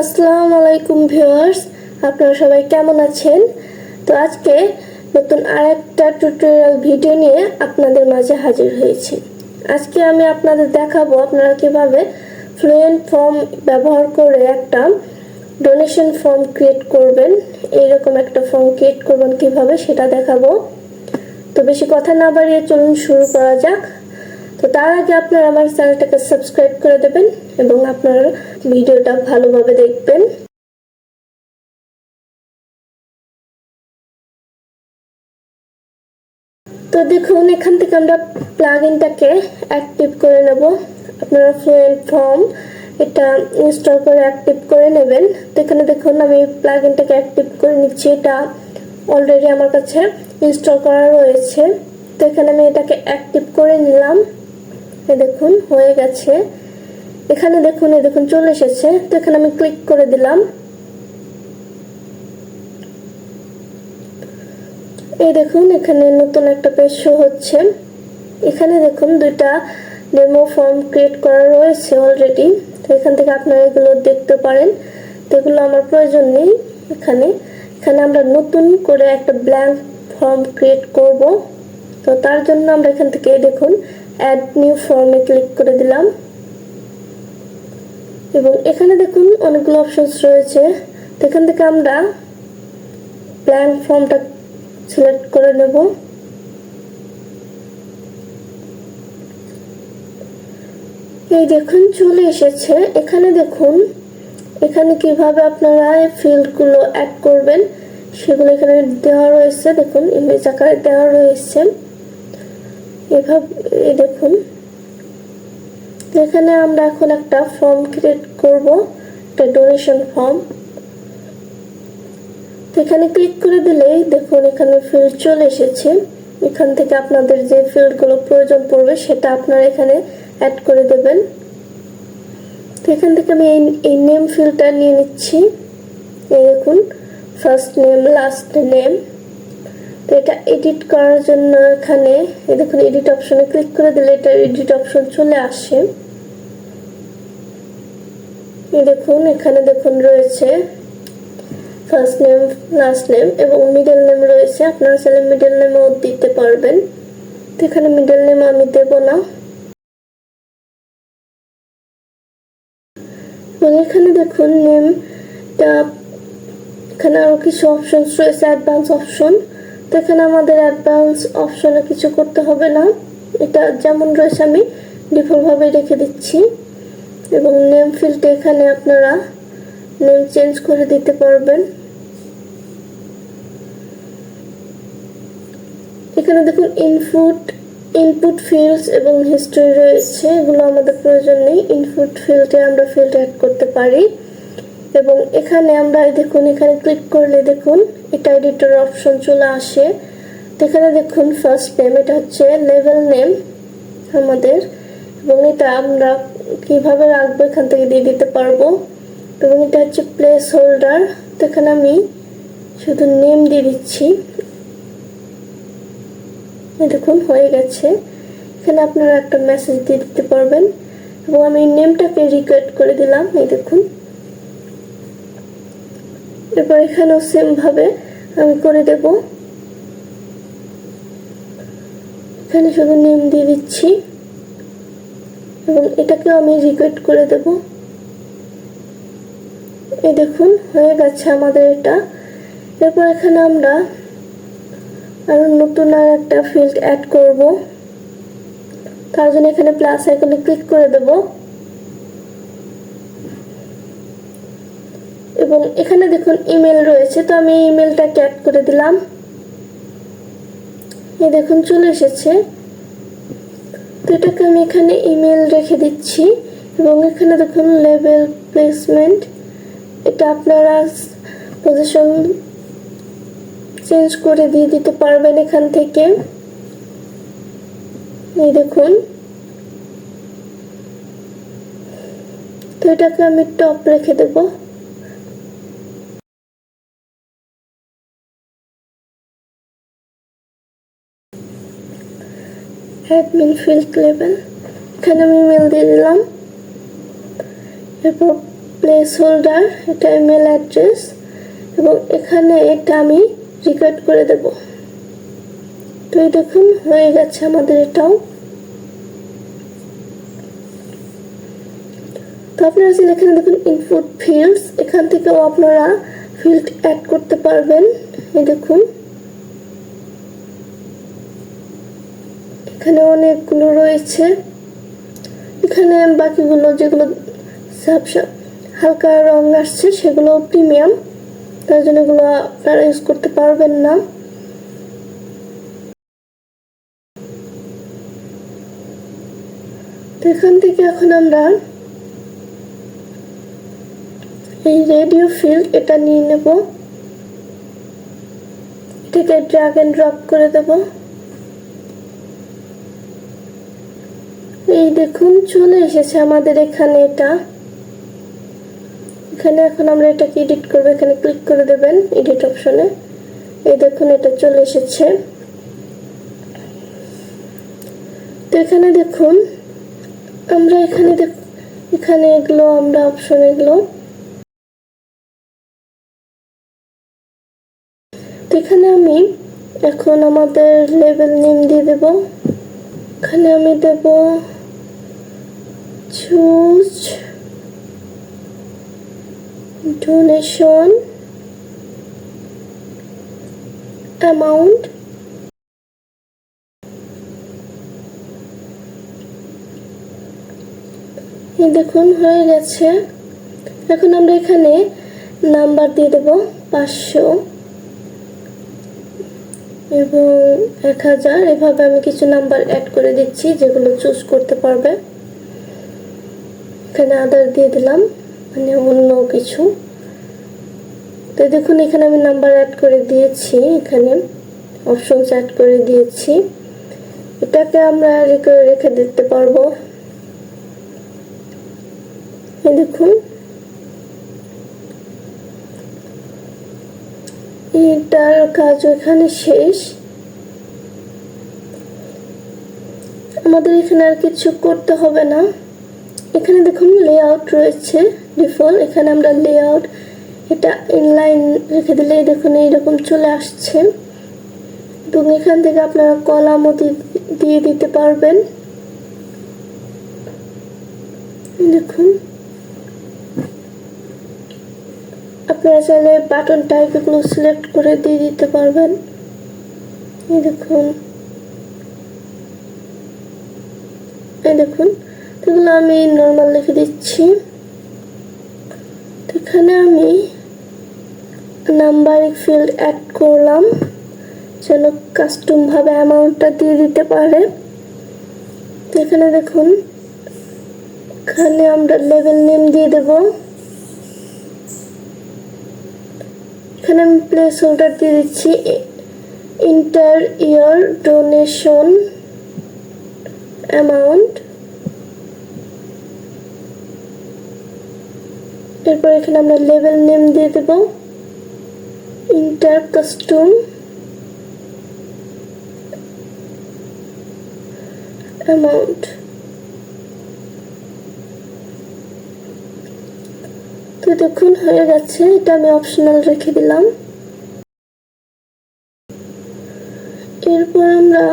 আসসালামু আলাইকুম ভিউয়ার্স, আপনারা সবাই কেমন আছেন? তো আজকে নতুন আরেকটা টিউটোরিয়াল ভিডিও নিয়ে আপনাদের মাঝে হাজির হয়েছি। আজকে আমি আপনাদের দেখাবো আপনারা কীভাবে ফ্লুয়েন্ট ফর্ম ব্যবহার করে একটা ডোনেশন ফর্ম ক্রিয়েট করবেন, এইরকম একটা ফর্ম ক্রিয়েট করবেন কীভাবে সেটা দেখাবো। তো বেশি কথা না বাড়িয়ে চলুন শুরু করা যাক। তো তার আগে আপনারা আমার চ্যানেলটাকে সাবস্ক্রাইব করে দেবেন এবং আপনারা ভিডিওটা ভালোভাবে দেখবেন। তো দেখুন, এখান থেকে আমরা প্লাগ ইনটাকে অ্যাক্টিভ করে নেব। আপনারা ফ্লুয়েন্ট ফর্ম এটা ইনস্টল করে অ্যাক্টিভ করে নেবেন। তো এখানে দেখুন, আমি প্লাগ ইনটাকে অ্যাক্টিভ করে নিচ্ছি। এটা অলরেডি আমার কাছে ইনস্টল করা রয়েছে। তো এখানে আমি এটাকে অ্যাক্টিভ করে নিলাম। দেখুন, হয়ে গেছে। এখানে দেখুন, এই দেখুন, চলে এসেছে। তো এখানে আমি ক্লিক করে দিলাম। এই দেখুন, এখানে নতুন একটা পেজ শো হচ্ছে। এখানে দেখুন, দুইটা ডেমো ফর্ম ক্রিয়েট করা রয়েছে অলরেডি তো এখান থেকে আপনারা এগুলো দেখতে পারেন। তো এগুলো আমার প্রয়োজন নেই এখানে। এখানে আমরা নতুন করে একটা ব্ল্যাঙ্ক ফর্ম ক্রিয়েট করব। তো তার জন্য আমরা এখান থেকে দেখুন অ্যাড নিউ ফর্মে ক্লিক করে দিলাম। এবং এখানে দেখুন অনেকগুলো অপশনস রয়েছে। তো এখান থেকে আমরা ব্ল্যাঙ্ক ফর্মটা সিলেক্ট করে নেব। এই দেখুন, চলে এসেছে। এখানে দেখুন, এখানে কীভাবে আপনারা ফিল্ডগুলো অ্যাড করবেন, সেগুলো এখানে দেওয়া রয়েছে। দেখুন ইমেজ আকারে দেওয়া রয়েছে। এভাবে দেখুন। এখানে আমরা এখন একটা ফর্ম ক্রিয়েট করব, একটা ডোনেশন ফর্ম এখানে ক্লিক করে দিলেই দেখুন এখানে ফিল্ড চলে এসেছে। এখান থেকে আপনাদের যে ফিল্ডগুলো প্রয়োজন পড়বে সেটা আপনারা এখানে অ্যাড করে দেবেন। তো এখান থেকে আমি এই নেম ফিল্ডটা নিয়ে নিচ্ছি। এই দেখুন ফার্স্ট নেম লাস্ট নেম তো এটা এডিট করার জন্য এখানে দেখুন এডিট অপশনে ক্লিক করে দিলে এটা এডিট অপশন চলে আসে। দেখুন, এখানে দেখুন রয়েছে ফার্স্ট নেম লাস্ট নেম এবং মিডল নেম রয়েছে। আপনারা চাইলে মিডল নেমও দিতে পারবেন। তো এখানে মিডল নেম আমি দেব না। এখানে দেখুন নেমটা এখানে আরও কিছু অপশনস রয়েছে অ্যাডভান্স অপশন এখানে আমাদের অ্যাডভান্স অপশনে কিছু করতে হবে না। এটা যেমন রয়েছে আমি ডিফল্টভাবে রেখে দিচ্ছি। এবং নেম ফিল্ডে এখানে আপনারা নেম চেঞ্জ করে দিতে পারবেন। এখানে দেখুন ইনপুট ইনপুট ফিল্ডস এবং হিস্ট্রি রয়েছে। এগুলো আমাদের প্রয়োজন নেই। ইনপুট ফিল্ডে আমরা ফিল্ড অ্যাড করতে পারি। এবং এখানে আমরা দেখুন, এখানে ক্লিক করলে দেখুন, এটা এডিটর অপশন চলে আসে। এখানে দেখুন ফার্স্ট নেম এটা হচ্ছে লেভেল নেম আমাদের। এবং এটা আমরা কীভাবে রাখব, এখান থেকে দিয়ে দিতে পারব। এবং এটা হচ্ছে প্লেস হোল্ডার তো এখানে আমি শুধু নেম দিয়ে দিচ্ছি। দেখুন, হয়ে গেছে। এখানে আপনারা একটা মেসেজ দিয়ে দিতে পারবেন। এবং আমি নেমটাকে রিকোয়েট করে দিলাম, এই দেখুন। এরপর এখানেও সেম ভাবে আমি করে দেব। এখানে শুধু নেম দিয়ে দিচ্ছি। এবং এটাকেও আমি রিকোয়েট করে দেব। এই দেখুন, হয়ে গেছে আমাদের এটা। এরপর এখানে আমরা আরও নতুন আর একটা ফিল্ড অ্যাড করব। তার জন্য এখানে প্লাস আইকনে ক্লিক করে দেব। এবং এখানে দেখুন ইমেল রয়েছে, তো আমি ইমেলটা অ্যাড করে দিলাম। এই দেখুন, চলে এসেছে। তো এটাকে আমি এখানে ইমেল রেখে দিচ্ছি এবং এখানে দেখুন লেভেল প্লেসমেন্ট এটা আপনারা পজিশন চেঞ্জ করে দিয়ে দিতে পারবেন এখান থেকে। এই দেখুন। তো এটাকে আমি টপ রেখে দেব। অ্যাডমিন ফিল্ড লেভেল এখানে আমি মেল দিয়ে দিলাম? এরপর প্লেস হোল্ডার এটা ইমেল অ্যাড্রেস এবং এখানে এটা আমি রেকর্ড করে দেব। তো এই দেখুন, হয়ে গেছে আমাদের এটাও। তো আপনারা যদি এখানে দেখুন ইনপুট ফিল্ডস এখান থেকেও আপনারা ফিল্ড অ্যাড করতে পারবেন। এই দেখুন। এখানে অনেকগুলো রয়েছে। এখানে বাকিগুলো যেগুলো হালকা রং আসছে, সেগুলো প্রিমিয়াম তার জন্য এগুলো আপনারা ইউজ করতে পারবেন না। এখান থেকে এখন আমরা এই রেডিও ফিল্ড এটা নিয়ে নেব। এটাকে ড্রাগ এন্ড ড্রপ করে দেব। এই দেখুন, চলে এসেছে আমাদের এখানে এটা। এখানে এখন আমরা এটাকে এডিট করব, এখানে ক্লিক করে দেবেন এডিট অপশনে এই দেখুন, এটা চলে এসেছে। তো এখানে দেখুন, আমরা এখানে এখানে এগুলো, আমরা অপশন এগুলো। তো এখানে আমি এখন আমাদের লেভেল নেম দিয়ে দেব। এখানে আমি দেব চুজ donation amount. এই দেখুন, হয়ে গেছে। এখন আমরা এখানে নাম্বার দিয়ে দেব, পাঁচশো। এবং এক হাজার। এভাবে আমি কিছু নাম্বার অ্যাড করে দিচ্ছি, যেগুলো চুজ করতে পারবে। এখানে আদার দিয়ে দিলাম মানে অন্য কিছু। তো দেখুন, এখানে আমি নাম্বার অ্যাড করে দিয়েছি, এখানে অপশনস অ্যাড করে দিয়েছি। এটাকে আমরা রেখে দিতে পারব। দেখুন। এটার কাজ এখানে শেষ। আমাদের এখানে আর কিছু করতে হবে না। এখানে দেখুন লেআউট রয়েছে ডিফল্ট এখানে আমরা লেআউট এটা ইনলাইন রেখে দিলে দেখুন এইরকম চলে আসছে। এবং এখান থেকে আপনারা কলামও দিয়ে দিতে পারবেন। দেখুন। আপনারা চাইলে বাটন টাইপ এগুলো সিলেক্ট করে দিয়ে দিতে পারবেন। এই দেখুন এই দেখুন এগুলো আমি নর্মাল লিখে দিচ্ছি। এখানে আমি নাম্বারিং ফিল্ড অ্যাড করলাম, যেন কাস্টমভাবে অ্যামাউন্টটা দিয়ে দিতে পারে। এখানে দেখুন, এখানে আমরা লেভেল নেম দিয়ে দেব। এখানে আমি প্লেস হোল্ডার দিয়ে দিচ্ছি ইন্টার ইয়ার ডোনেশন অ্যামাউন্ট এরপর এখানে আমরা লেভেল নেম দিয়ে দেব ইন্টার কাস্টম অ্যামাউন্ট তো দেখুন, হয়ে গেছে, এটা আমি অপশনাল রেখে দিলাম। এরপর আমরা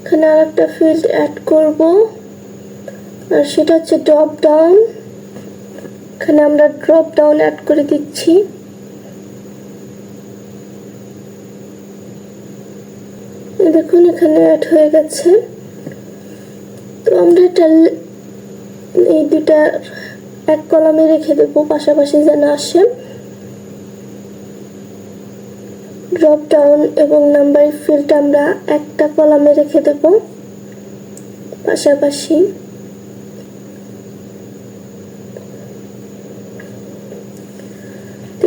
এখানে আর একটা ফিল্ড অ্যাড করব, আর সেটা হচ্ছে ড্রপ ডাউন এখানে আমরা ড্রপ ডাউন অ্যাড করে দিচ্ছি। দেখুন, এখানে অ্যাড হয়ে গেছে। তো আমরা এটা এই দুটা এক কলামে রেখে দেবো, পাশাপাশি যেন আসে। ড্রপ ডাউন এবং নাম্বার ফিল্ড আমরা একটা কলামে রেখে দেব। পাশাপাশি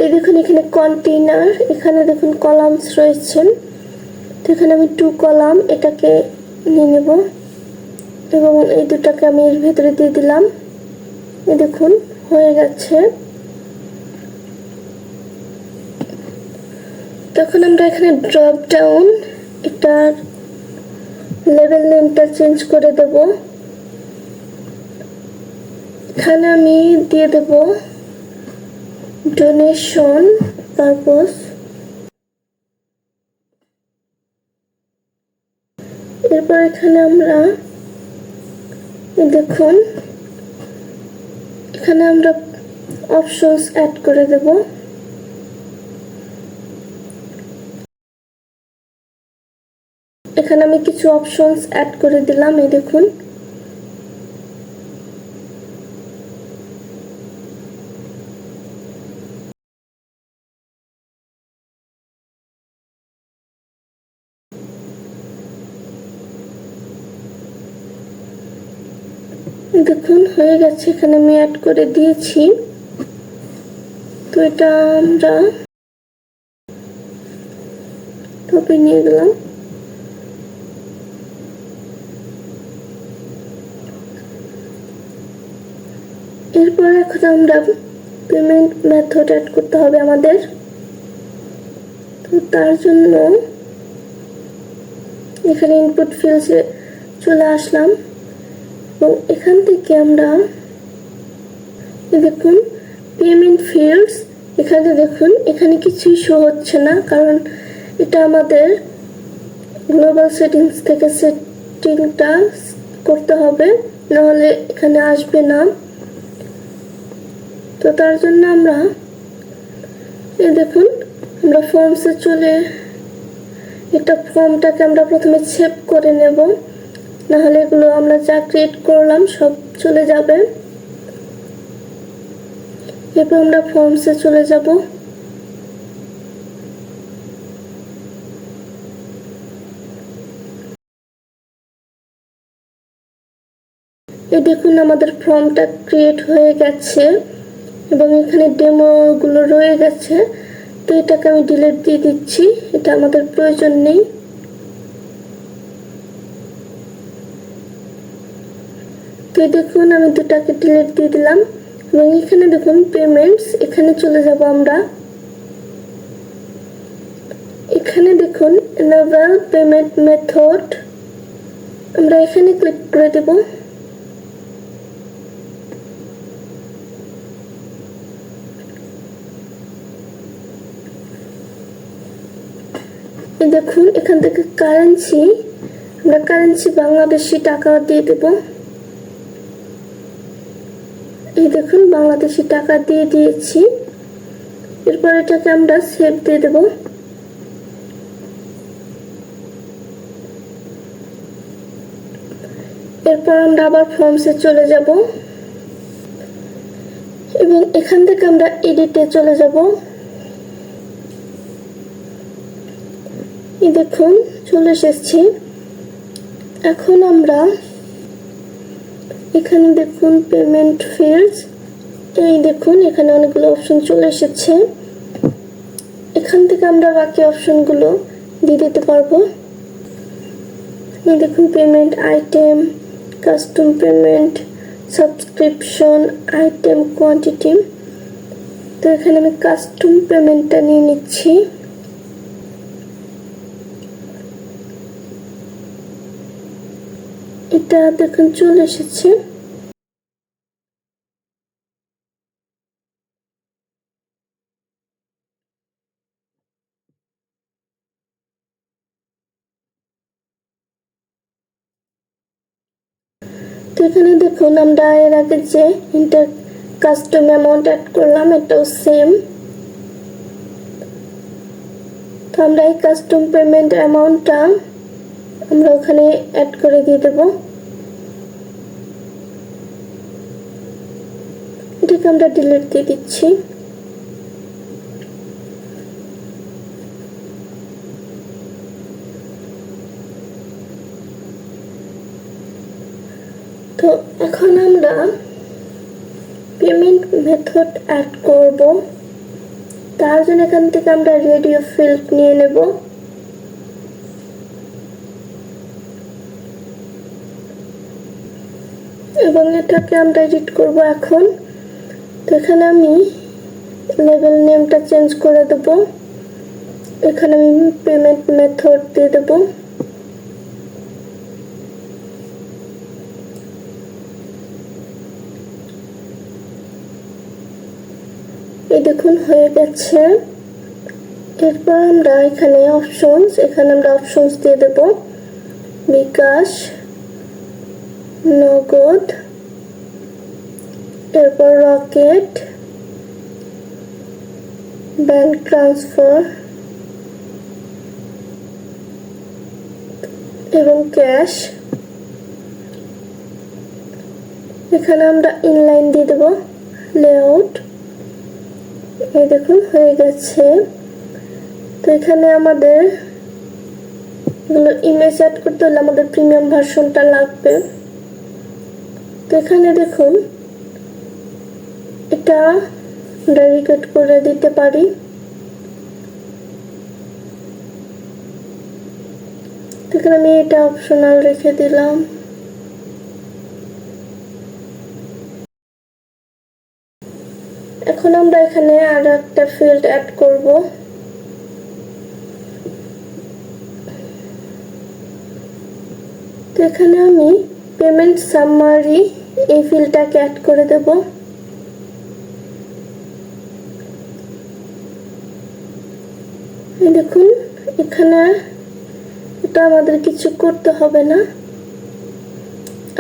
এই দেখুন, এখানে কন্টেইনার এখানে দেখুন কলামস রয়েছেন তো এখানে আমি টু কলাম এটাকে নিয়ে নেব। এবং এই দুটাকে আমি এর ভেতরে দিয়ে দিলাম। এই দেখুন, হয়ে গেছে। তখন আমরা এখানে ড্রপ ডাউন এটার লেভেল নেমটা চেঞ্জ করে দেব। এখানে আমি দিয়ে দেব ডোনেশন পারপোজ এরপর এখানে আমরা দেখুন, এখানে আমরা অপশনস অ্যাড করে দেব। এখানে আমি কিছু অপশনস অ্যাড করে দিলাম, এই দেখুন। দেখুন, হয়ে গেছে, এখানে আমি অ্যাড করে দিয়েছি। তো এটা আমরা টপে নিয়ে গেলাম। এরপর এখন আমরা পেমেন্ট মেথড অ্যাড করতে হবে আমাদের। তো তার জন্য এখানে ইনপুট ফিল্ডসে চলে আসলাম। এবং এখান থেকে আমরা দেখুন পেমেন্ট ফিল্ডস এখানে দেখুন, এখানে কিছুই শো হচ্ছে না, কারণ এটা আমাদের গ্লোবাল সেটিংস থেকে সেটিংটা করতে হবে, নাহলে এখানে আসবে না। তো তার জন্য আমরা এই দেখুন, আমরা ফর্মসে চলে এটা ফর্মটাকে আমরা প্রথমে সেভ করে নেব। নাহলে এগুলো আমরা যা ক্রিয়েট করলাম সব চলে যাবে। এরপর আমরা ফর্মসে চলে যাব। এই দেখুন আমাদের ফর্মটা ক্রিয়েট হয়ে গেছে এবং এখানে ডেমোগুলো রয়ে গেছে। তো এটাকে আমি ডিলিট দিয়ে দিচ্ছি, এটা আমাদের প্রয়োজন নেই। তো দেখুন, আমি দুটাকে ডিলিট দিয়ে দিলাম। এবং এখানে দেখুন পেমেন্টস এখানে চলে যাব আমরা। এখানে দেখুন এনাবেল পেমেন্ট মেথড আমরা এখানে ক্লিক করে দেব। দেখুন, এখান থেকে কারেন্সি আমরা কারেন্সি বাংলাদেশি টাকা দিয়ে দেবো। এই দেখুন, বাংলাদেশি টাকা দিয়ে দিয়েছি। এরপর এটাকে আমরা সেভ দিয়ে দেব। এরপর আমরা আবার ফর্মসে চলে যাব। এবং এখান থেকে আমরা এডিটে চলে যাব। এই দেখুন, চলে এসেছি। এখন আমরা এখানে দেখুন পেমেন্ট ফিল্ডস এই দেখুন, এখানে অনেকগুলো অপশন চলে এসেছে। এখান থেকে আমরা বাকি অপশনগুলো দিয়ে দিতে পারব। দেখুন payment item custom payment subscription item quantity তো এখানে আমি কাস্টম পেমেন্টটা নিয়ে নিচ্ছি। এটা দেখুন, চলে এসেছে। এখানে দেখুন, আমরা এর আগে যে ইন্টার কাস্টম অ্যামাউন্ট অ্যাড করলাম, এটাও সেম তো আমরা এই কাস্টম পেমেন্ট অ্যামাউন্টটা আমরা ওখানে অ্যাড করে দিয়ে দেব। এটাকে আমরা ডিলিট দিয়ে দিচ্ছি। তো এখন আমরা পেমেন্ট মেথড অ্যাড করব। তার জন্য এখান থেকে আমরা রেডিও ফিল্ড নিয়ে নেব। এবং এটাকে আমরা এডিট করব এখন। তো এখানে আমি লেভেল নেমটা চেঞ্জ করে দেব। এখানে আমি পেমেন্ট মেথড দিয়ে দেবো। এই দেখুন, হয়ে গেছে। এরপর আমরা এখানে অপশনস এখানে আমরা অপশনস দিয়ে দেব। বিকাশ। নগদ এরপর রকেট ব্যাংক ট্রান্সফার এবং ক্যাশ এখানে আমরা ইনলাইন দিয়ে দেব লেআউট এই দেখুন, হয়ে গেছে। তো এখানে আমাদের ইমেজ অ্যাড করতে হলে আমাদের প্রিমিয়াম ভার্সনটা লাগবে। তো এখানে দেখুন, এটা ডেডিকেট করে দিতে পারি। এখানে আমি এটা অপশনাল রেখে দিলাম। এখন আমরা এখানে আর একটা ফিল্ড অ্যাড করব। তো এখানে আমি পেমেন্ট সামারি এই ফিল্ডটাকে অ্যাড করে দেব। দেখুন, এখানে এটা আমাদের কিছু করতে হবে না।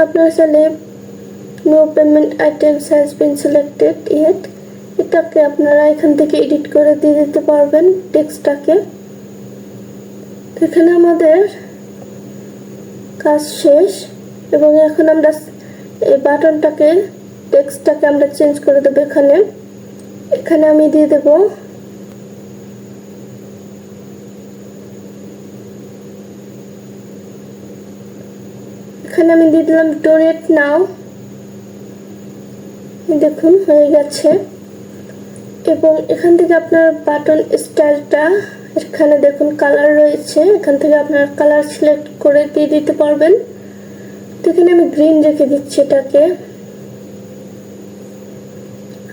আপনার চাইলে no payment items has been selected yet এটাকে আপনারা এখান থেকে এডিট করে দিয়ে দিতে পারবেন টেক্সটটাকে এখানে আমাদের কাজ শেষ। এবং এখন আমরা এই বাটনটাকে, টেক্সটটাকে আমরা চেঞ্জ করে দেবো এখানে। এখানে আমি দিয়ে দেব। এখানে আমি দিয়ে দিলাম ডোনেট নাও দেখুন, হয়ে গেছে। এবং এখান থেকে আপনার বাটন স্টাইলটা, এখানে দেখুন কালার রয়েছে। এখান থেকে আপনার কালার সিলেক্ট করে দিয়ে দিতে পারবেন। তো এখানে আমি গ্রিন রেখে দিচ্ছি এটাকে।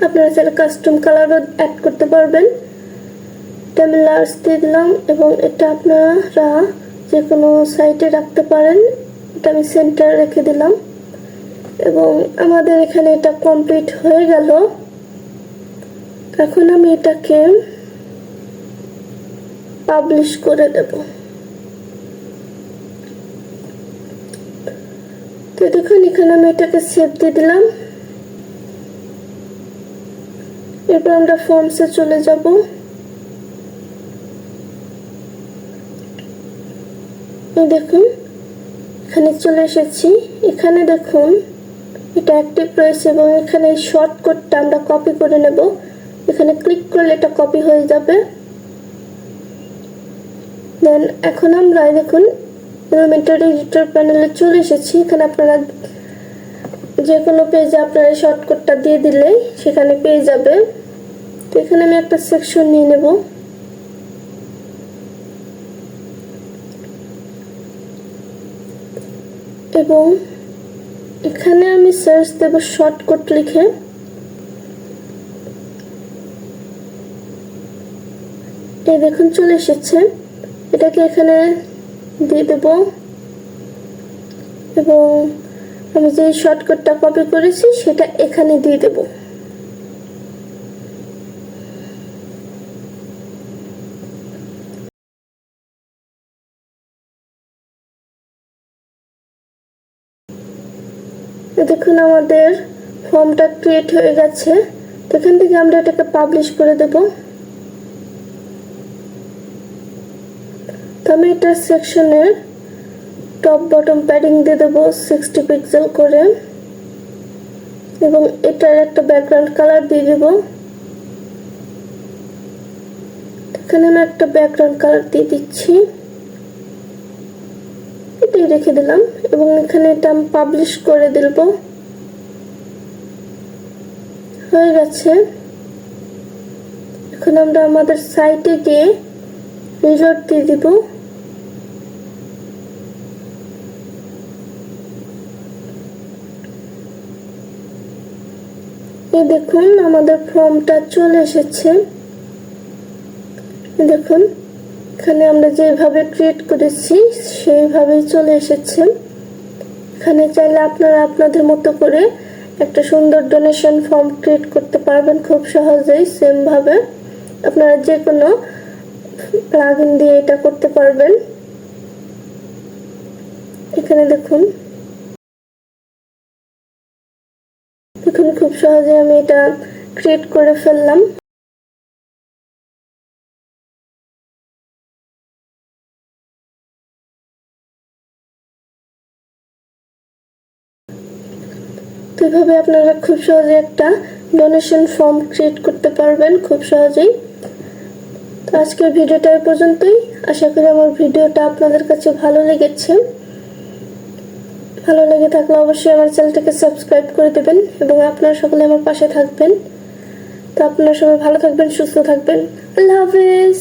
আপনারা চাইলে কাস্টম কালারও অ্যাড করতে পারবেন। এটা আমি লার্জ দিয়ে দিলাম এবং এটা আপনারা যে কোনো সাইটে রাখতে পারেন। এটা আমি সেন্টার রেখে দিলাম। এবং আমাদের এখানে এটা কমপ্লিট হয়ে গেল। এখন আমি এটাকে পাবলিশ করে দেব। তো দেখুন এখানে আমি এটাকে সেভ দিয়ে দিলাম। এরপর আমরা ফর্মসে চলে যাব। দেখুন, এখানে চলে এসেছি। এখানে দেখুন, এটা অ্যাক্টিভ রয়েছে এবং এখানে এই শর্টকাটটা আমরা কপি করে নেব। এখানে ক্লিক করলে এটা কপি হয়ে যাবে। দেন এখন আমরা দেখুন এলিমেন্টারি এডিটর প্যানেলে চলে এসেছি। এখানে আপনারা যে কোনো পেজে আপনারা শর্টকাটটা দিয়ে দিলেই সেখানে পেয়ে যাবে তো এখানে আমি একটা সেকশন নিয়ে নেব। এবং এখানে আমি সার্চ দেব শর্টকাট লিখে। এই দেখুন, চলে এসেছে। এটাকে এখানে দিয়ে দেব। এবং আমি যে শর্টকাটটা কপি করেছি, সেটা এখানে দিয়ে দেব। দেখুন আমাদের ফর্মটা ক্রিয়েট হয়ে গেছে। তো এখান থেকে আমরা এটাকে পাবলিশ করে দেব। আমি এটা সেকশনের টপ বটম প্যাডিং দিয়ে দেবো সিক্সটি পিক্সেল করে। এবং এটার একটা ব্যাকগ্রাউন্ড কালার দিয়ে দেব। এখানে আমি একটা ব্যাকগ্রাউন্ড কালার দিয়ে দিচ্ছি। এটাই রেখে দিলাম এবং এখানে এটা আমি পাবলিশ করে দেব। হয়ে গেছে। এখন আমরা আমাদের সাইটে গিয়ে রিজোর্ট দিয়ে দিব। দেখুন আমাদের ফর্মটা চলে এসেছে। দেখুন, এখানে আমরা যেভাবে ক্রিয়েট করেছি, সেইভাবেই চলে এসেছে। এখানে চাইলে আপনারা আপনাদের মতো করে একটা সুন্দর ডোনেশন ফর্ম ক্রিয়েট করতে পারবেন খুব সহজেই সেম ভাবে। আপনারা যে কোনো প্লাগইন দিয়ে এটা করতে পারবেন। এখানে দেখুন দেখুন খুব সহজে আমি এটা ক্রিয়েট করে ফেললাম। তো এইভাবে আপনারা খুব সহজে একটা ডোনেশন ফর্ম ক্রিয়েট করতে পারবেন, খুব সহজেই। তো আজকের ভিডিওটা পর্যন্তই। আশা করি আমার ভিডিওটা আপনাদের কাছে ভালো লেগেছে। ভালো লেগে থাকলে অবশ্যই আমার চ্যানেলটাকে সাবস্ক্রাইব করে দেবেন এবং আপনারা সকলে আমার পাশে থাকবেন। তো আপনারা সবাই ভালো থাকবেন, সুস্থ থাকবেন। আল্লাহ হাফেজ।